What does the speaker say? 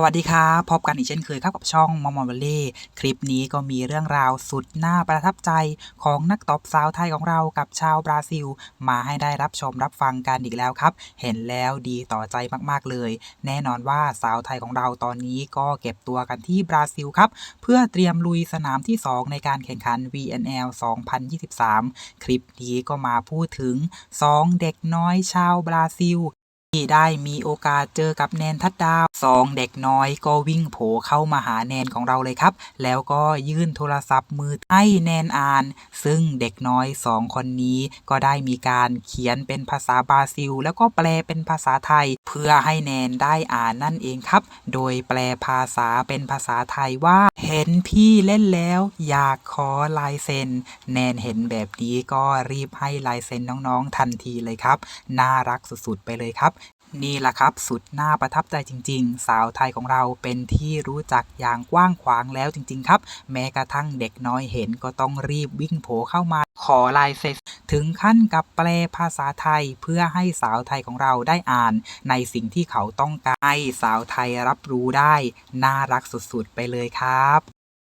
สวัสดีครับ พบกันอีกเช่นเคยครับกับช่องมอมอนวลเล่คลิปนี้ก็มีเรื่องราวสุดน่าประทับใจของนักตบสาวไทยของเรากับชาวบราซิล มาให้ได้รับชมรับฟังกันอีกแล้วครับ เห็นแล้วดีต่อใจมากๆเลย แน่นอนว่าสาวไทยของเราตอนนี้ก็เก็บตัวกันที่บราซิลครับ เพื่อเตรียมลุยสนามที่ 2 ในการแข่งขัน VNL 2023 คลิปนี้ก็มาพูดถึง 2 เด็กน้อยชาวบราซิล ที่ได้มีโอกาสเจอกับแนนทัดดาวสองเด็กน้อยก็วิ่งโผเข้ามาหาแนนของเราเลยครับ แล้วก็ยื่นโทรศัพท์มือให้แนนอ่าน ซึ่งเด็กน้อยสองคนนี้ก็ได้มีการเขียนเป็นภาษาบราซิล แล้วก็แปลเป็นภาษาไทย เพื่อให้แนนได้อ่านนั่นเองครับ โดยแปลภาษาเป็นภาษาไทยว่า เห็นพี่เล่นแล้วอยากขอลายเซ็น แนนเห็นแบบนี้ก็รีบให้ลายเซ็นน้องๆทันทีเลยครับ น่ารักสุดๆไปเลยครับนี่แหละครับ สุดน่าประทับใจจริง ๆ สาวไทยของเราเป็นที่รู้จักอย่างกว้างขวางแล้วจริง ๆ ครับ แม้กระทั่งเด็กน้อยเห็นก็ต้องรีบวิ่งโผเข้ามาขอลายเซ็นถึงขั้นกับแปลภาษาไทยเพื่อให้สาวไทยของเราได้อ่าน ในสิ่งที่เขาต้องการให้สาวไทยรับรู้ได้ น่ารักสุดๆ ไปเลยครับ